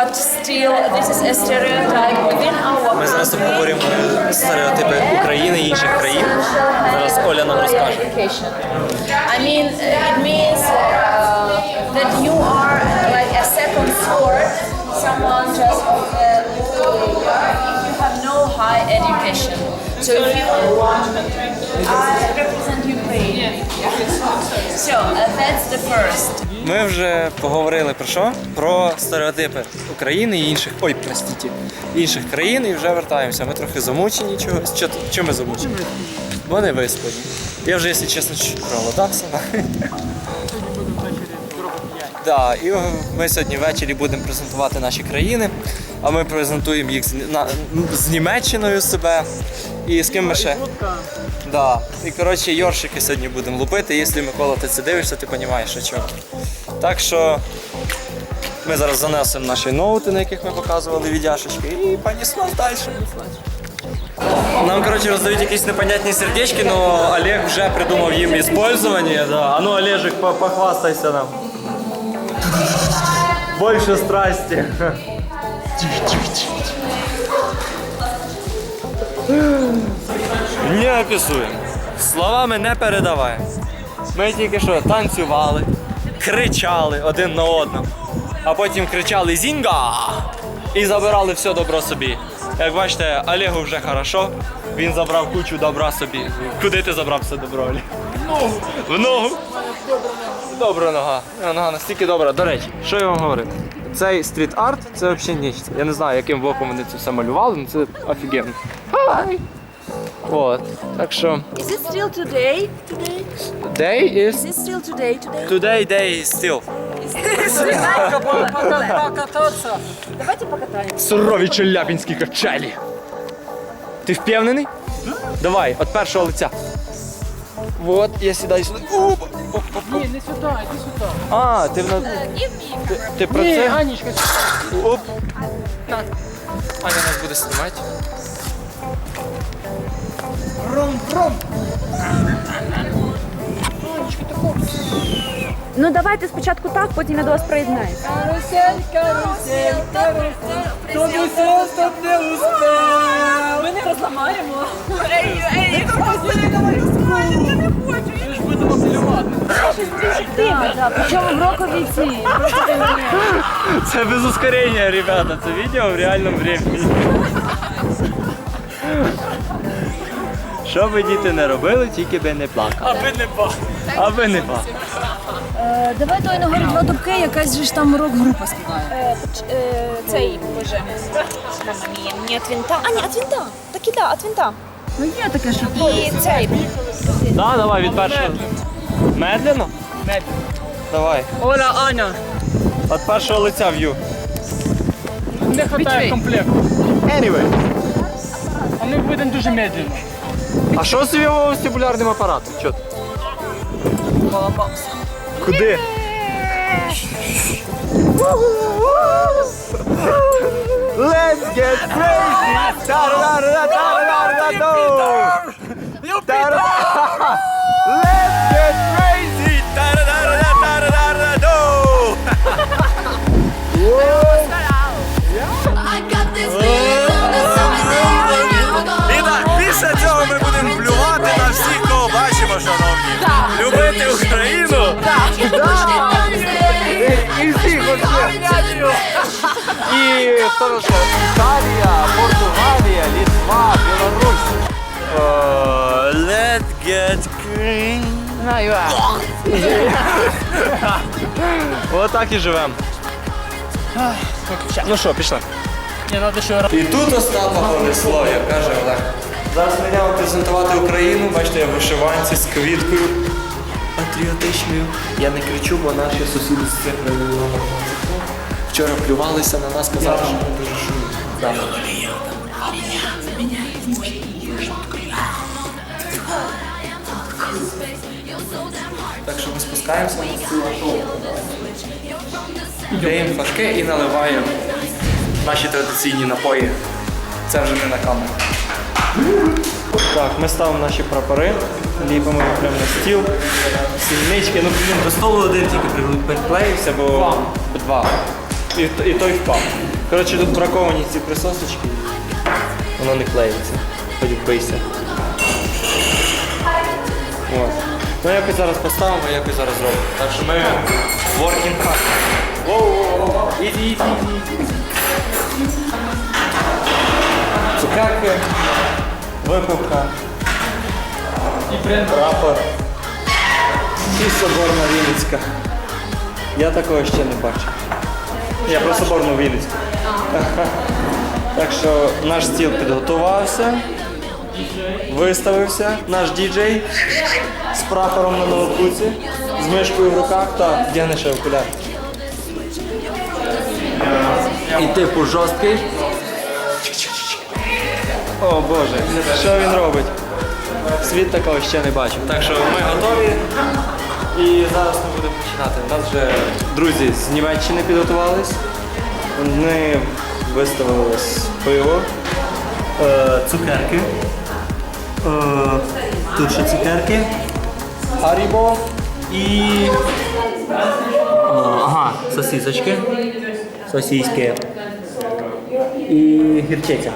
but still this is a stereotype within our Ми зараз country. обговоримо е, стереотипи України і інших країн. Зараз Оля нам розкаже. Education. I mean, uh, it means uh, that you are like a second sort, someone just uh, if you have no high education. So if you I represent Ukraine. So uh, that's the first. Ми вже поговорили про що? Про стереотипи України і інших. Ой, простіть, інших країн і вже вертаємося. Ми трохи замучені чогось. Що, чи ми замучені? Бо не виспані. Я вже, якщо чесно, чуть проголодався. Да, і ми сьогодні ввечері будемо презентувати наші країни, а ми презентуємо їх з, на, з Німеччиною себе. І з ким ми ще? Да. І коротше, йоршики сьогодні будемо лупити. Якщо Микола, ти це дивишся, ти розумієш, що чого. Так що ми зараз занесемо наші ноути, на яких ми показували віддяшечки, і поніслось далі. Нам, коротше, роздають якісь непонятні сердечки, але Олег вже придумав їм використання. Да. А ну, Олежик, похвастайся нам. Больше страсти. Не описуємо. Словами не передаваємо. Ми тільки що танцювали, кричали один на одного, а потім кричали Зінга! І забирали все добро собі. Як бачите, Олегу вже хорошо, він забрав кучу добра собі. Куди ти забрав все добро, Олег? В ногу. В ногу? Добра нога. Е, Нога настільки добра. До речі, що я вам говорив? Цей стріт-арт це взагалі ніч. Я не знаю, яким боком вони це все малювали, але це офігенно. От. Так що. Is it still today? Today? Day is Is it still today? Today? Today day is still. Давайте покатаемся. Сурові челябінські качелі. Ти впевнений? Давай, от першого лиця. Вот, я сідаю сюди. Оп, оп, оп, оп. Ні, не сюди, іди сюди. А, ти, в... ти, ти про Ні, це? Анічка, Оп. На. Аня нас буде знімати. Ну давайте спочатку так, потім я до вас приєднаюся. карусель, карусель, карусель. Хто би все, стоп не успів. Ми не розламаємо. Ми причому в роковій ці. Це без ускорення, ребята. Це відео в реальному времени. Що би діти не робили, тільки би не плакали. Аби не бах. Аби не плакали. Е, Давай той на горі два дубки, якась же ж там рок-група співає. Цей, боже. Мама мія, от. А, ні, от винта. Так і да, от винта. Ну є таке, що І цей. Да, давай від першого. Медленно? Медленно. Давай. Оля, Аня, От першого лиця в'ю. не вистачає комплекту. Anyway. А ми будемо дуже медленно. А що з його вестибулярним апаратом? Чо? ти? Куди? Let's get crazy! Та-ра! Let's get crazy! І так, після цього ми будемо плювати на всіх, кого бачимо, шановні. Любити Україну. І всіх І хто? Італія, Португалія, Літва, Білорусь. Get green. Отак і живемо. Ну що, пішли. Не треба ще раз. І тут Остапа понесло, як каже Олег. Зараз ми йдемо презентувати Україну. Бачите, я в вишиванці з квіткою патріотичною. Я не кричу, бо наші сусіди з цих вчора плювалися на нас, казали, що ми дуже шумні. Так що ми спускаємося на цю шоу. Даємо флажки і наливаємо наші традиційні напої. Це вже не на камеру. Так, ми ставимо наші прапори, ліпимо їх прямо на стіл. Сільнички, ну блін, до столу один тільки приклеївся, бо два. І, і той впав. Коротше, тут браковані ці присосочки. Воно не клеїться. Хоч вбийся. Ну якось зараз поставимо, якось зараз зробимо. Так що ми working hard. Воу-воу-воу. Ізі, ізі. Цукерки, випивка, прапор і соборна Вінницька. Я такого ще не бачив. Я про соборну Вінницьку. Так що наш стіл підготувався, виставився, наш діджей прапором на ноутбуці, з мишкою в руках та вдягне ще окуляр. І типу жорсткий. О Боже, що він робить? Світ такого ще не бачив. Так що ми готові. І зараз ми будемо починати. У нас вже друзі з Німеччини підготувались. Вони виставили пиво, е, цукерки. Е, тут ще цукерки. Харібо і. О, ага, сосисочки. Сосиски. І гірчиця.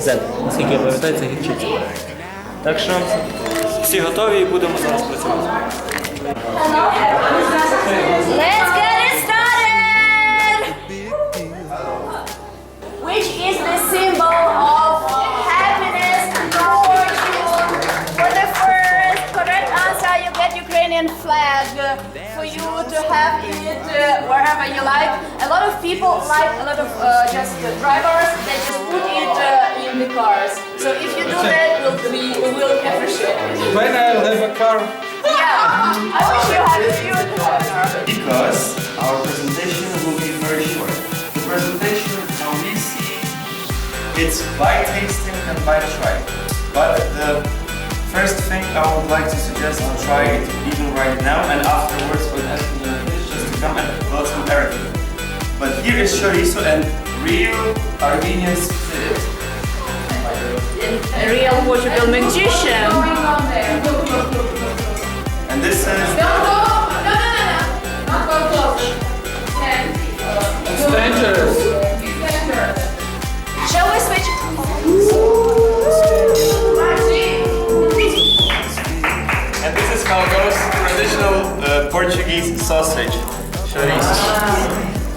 Зен. Наскільки я пам'ятаю, це гірчиця. Так що всі готові і будемо зараз працювати. For you to have it uh, wherever you like. A lot of people like a lot of uh, just uh, drivers, they just put it uh, in the cars. So if you do that, we'll, be, we will appreciate it. When I have a car, Yeah, I wish you had a beautiful car. because our presentation will be very short. The presentation how we see it's by tasting and by trying. But the first thing I would like to suggest to try it even right now and afterwards when asking you is just to come and build some Arabic. But here is chorizo and real Armenians did it. A real Portugal magician. And this is it's dangerous. Portuguese sausage. Chorizo.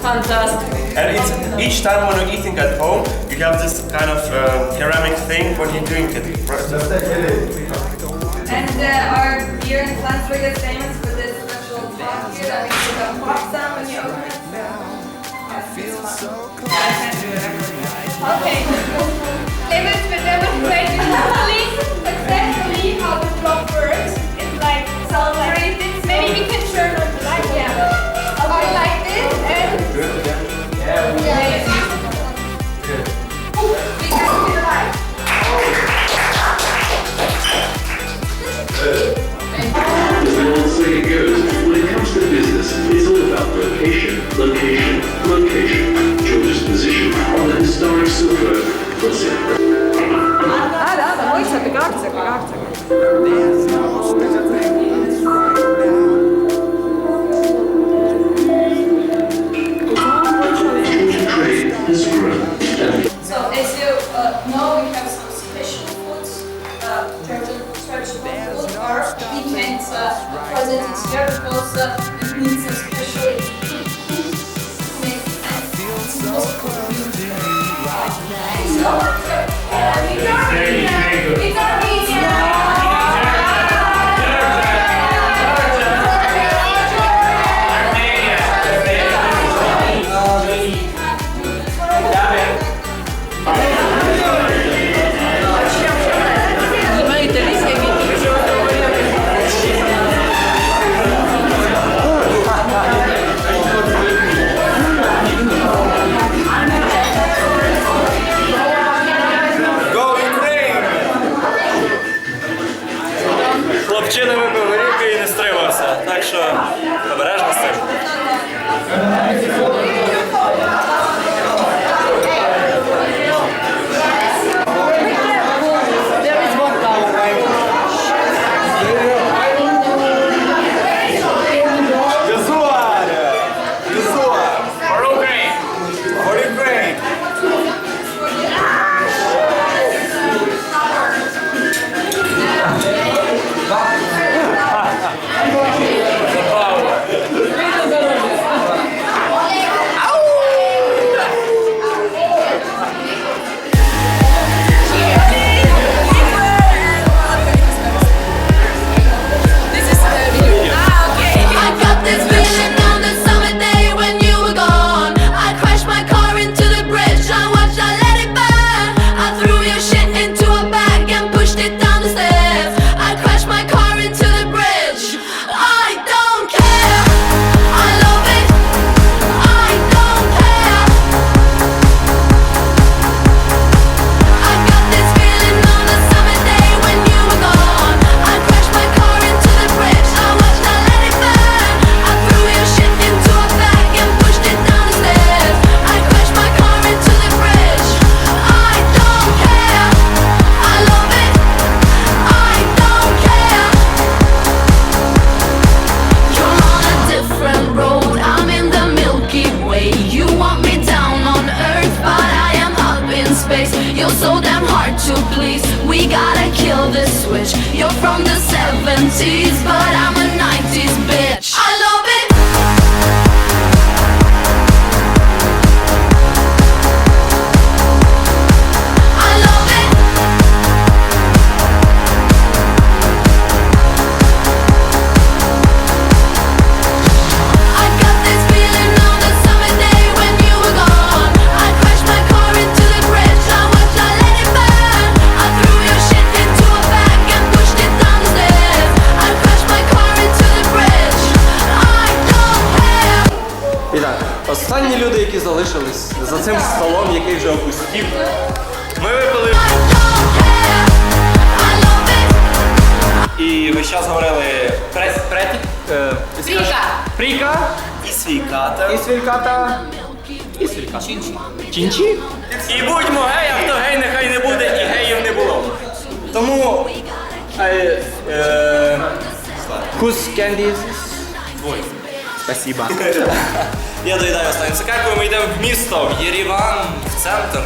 Fantastic. And it's each time when you're eating at home, you have this kind of uh, ceramic thing when you drink it. And uh, our beer in Flensburg is famous for this special top here that makes it a pop sound when you open it. I can't do it А, да, домой все, ты как, как, как. You're so damn hard to please. We gotta kill this switch You're from the 70s But I'm a 90s bitch. Люди, які залишились за цим столом, який вже опустів. Ми випили і весь час говорили прес, преті, е, Пріка. пріка І свіката. і свільката. І свілька. Чінчі. Чінчі? І будьмо гея, хто гей, нехай не буде, і геїв не було. Тому. Е, е, whose candy is this? Спасибо. Я доїдаю останню цукерку, і ми йдемо в місто, в Єріван, в центр.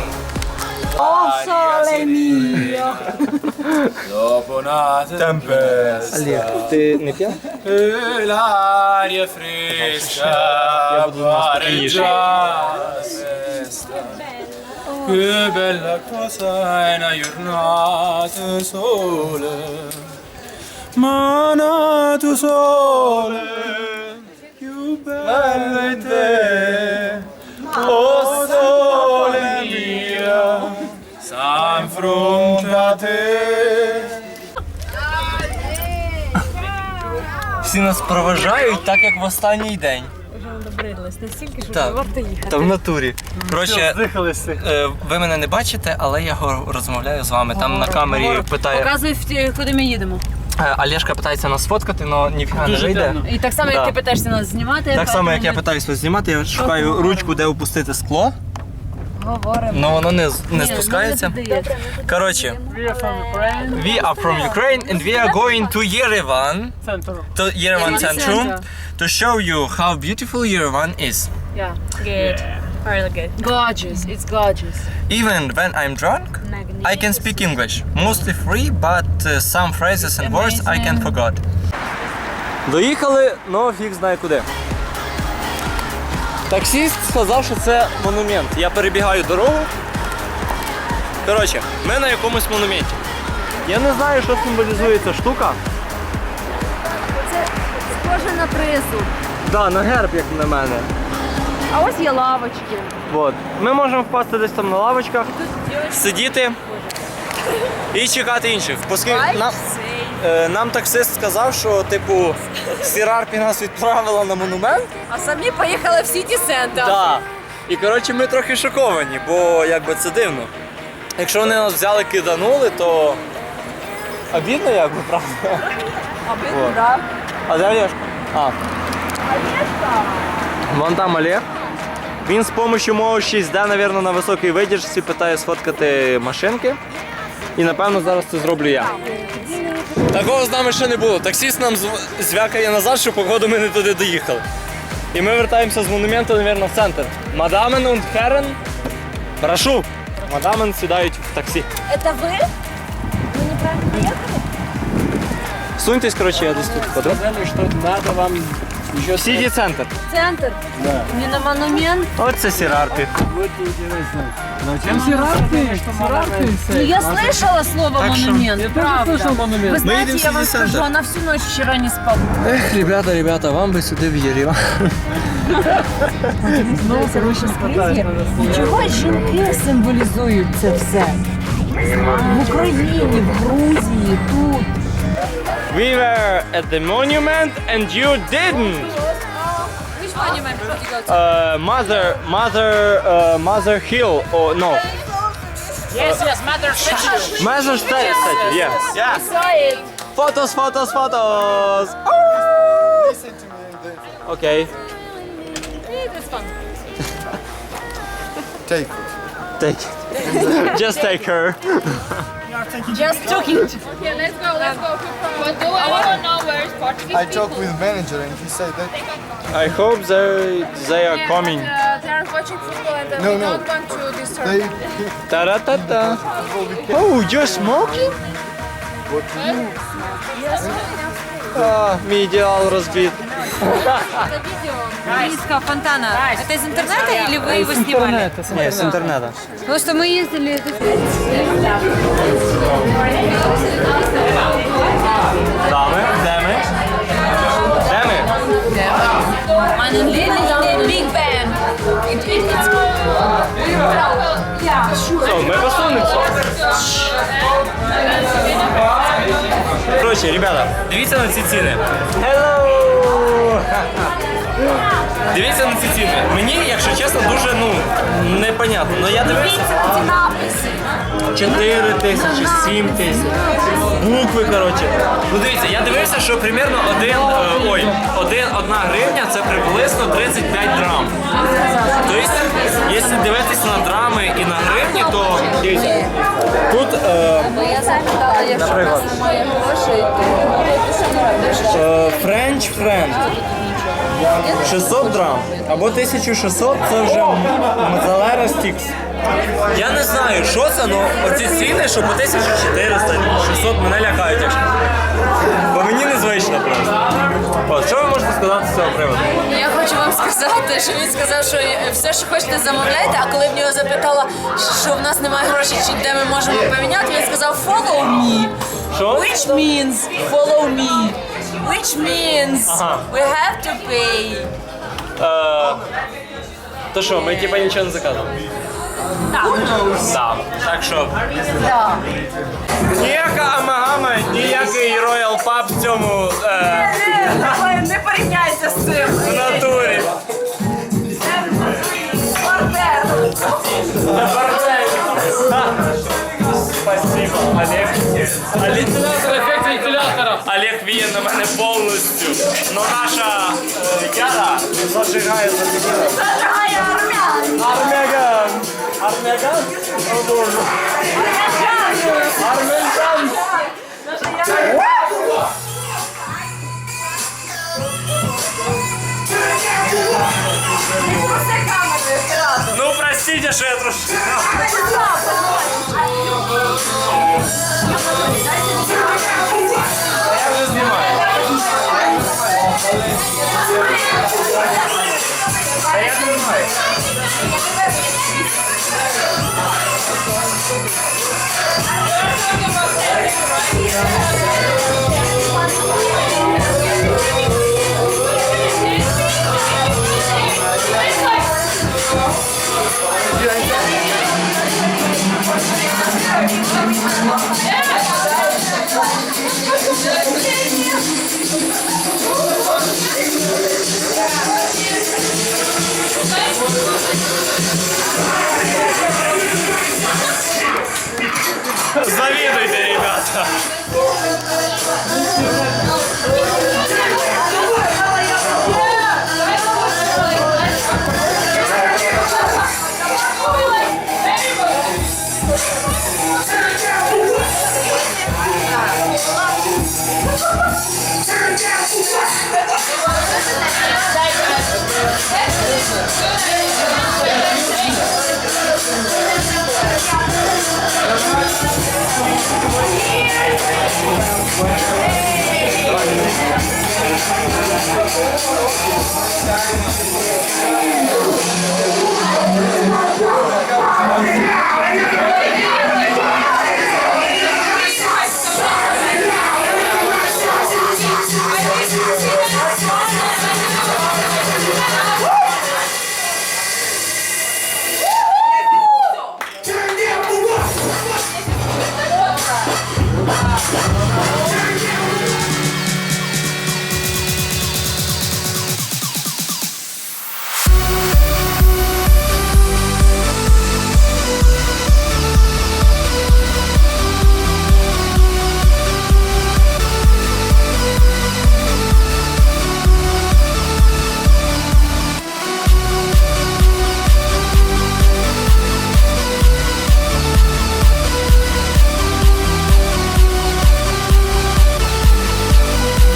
Ти не п'яв? L'aria fresca pare già festa. Che bella cosa è una giornata sole. Ma tu sole, Più bella te. Oh sole mia, s'affronta a te. Всі нас проважають так, як в останній день. Добрились настільки, що Так. варто їхати. Та в натурі. Коротше, е, ви мене не бачите, але я го- розмовляю з вами. Там на камері питає. Показуй, в- куди ми їдемо. Е, Олешка питається нас фоткати, але ніфіга не вийде. І так само, Да. як ти питаєшся нас знімати. Так само, як я ми питаюсь вас знімати, я шукаю ручку, де опустити скло, говоримо. але воно не, з- не Ні, спускається. ну, не. Коротше, we are from Ukraine and we are going to Yerevan, to Yerevan Yerevan Centrum, Center. to show you how beautiful Yerevan is. Yeah, good. Really good. Gorgeous. It's gorgeous. Even when I'm drunk, I can speak English. Mostly free, but uh, some phrases and words I can forgot. Доїхали, ну фіг знає куди. Таксіст сказав, що це монумент. Я перебігаю дорогу. Коротше, ми на якомусь монументі. Я не знаю, що символізує ця штука. Це схоже на присуд. Да, на герб, як на мене. А ось є лавочки. От. Ми можемо впасти десь там на лавочках, сидіти і чекати інших. Нам, е, нам таксист сказав, що типу Сірарпі нас відправила на монумент. А самі поїхали в Сіті Центр. Да. І коротше ми трохи шоковані, бо якби це дивно. Якщо вони нас взяли, киданули, то обідно якби, правда? Обидно, так. А де Олежка? А. Вон там Олег. Він з допомогою мого 6D, напевно, на високій видержці питає сфоткати машинки. І напевно зараз це зроблю я. Такого з нами ще не було. Таксіст нам звякає назад, що походу ми не туди доїхали. І ми вертаємося з монументу, напевно, в центр. Мадамен und Herren, прошу. Мадамен сідають в таксі. Это ви? Ви неправильно приїхали? Суньтесь, коротше, я десь тут. Сказали, что надо вам Сіді центр. Центр? Да. Не на монумент? Оце Сірарпі. будет интересно. Зачем сирарты? Сирарты? Ну я слышала слово Так что- монумент, Я тоже правда. слышал монумент. Вы знаете, едем в я вам Сити Центр. скажу, она всю ночь вчера не спала. Ех, ребята, ребята, вам би сюди в Єрєван. Ну, короче, Чого жінки символізують це все? В Україні, в Грузії, тут. We were at the monument and you didn't. Which monument did you go to? Uh, mother, mother, uh, mother hill. Oh no. Yes, yes, Mother Statue. Mother sta- statue. Yes. Yeah. Saw it. Photos, photos, photos. Oh! Okay. It's fun. Take Take it. Just take her. Just took it. Okay, let's go, let's go. But do I want to know where is Portuguese I people? talked with manager and he said that I hope they they are Yeah, coming. but, uh, they are watching football and uh, No, we no. don't want to disturb they them. Ta-da-ta-ta. Oh, you're smoking? А, мій ідеал розбит. Близко фонтана. Это из интернета или вы его снимали? Ні, з інтернету. Потому что мы ездили... Дами, де ми? Де ми? Meine Lieblings Big Bang. Коротше, ребята, дивіться на ці ціни. Hello! Дивіться на ці ціни. Мені, якщо чесно, дуже ну непонятно. Ну я дивився. ці написи. 4 тисячі, 7 тисяч. Букви, коротше. Ну дивіться, я дивився, що примерно один, е, ой, один, одна гривня це приблизно 35 драм. Тобто, якщо дивитися на драми і на гривні, то дивіться, тут е, Бо я запитала, якщо в Наприклад. нас немає грошей, то що не робиш? е, French Friend 600 драм або 1600 це вже Mozzarella Sticks. Я не знаю, що це, але оці ціни, що по 1400, 600 мене лякають, якщо. Бо мені незвично просто. От, що ви можете сказати з цього приводу? Я хочу вам сказати, що він сказав, що все, що хочете, замовляйте, а коли в нього запитала, що в нас немає грошей, чи де ми можемо поміняти, він сказав follow me. Що? Which means follow me. Which means Ага. we have to pay. Е, то що, ми типа нічого не заказували? Так. Так що. Да. Ніяка амагама, ніякий Royal Pub в цьому е, Не порівняйся з цим. в натурі. Спасибо, Олег. Вентилятор, ефект вентилятора. Олег віє на мене повністю. Но наша е, яра зажигає за Зажигає армян. Армяган. Армяган? О боже. Армяган. Ну, простите, що я трошки. Я вже знімаю. А я знімаю. Завидуйте,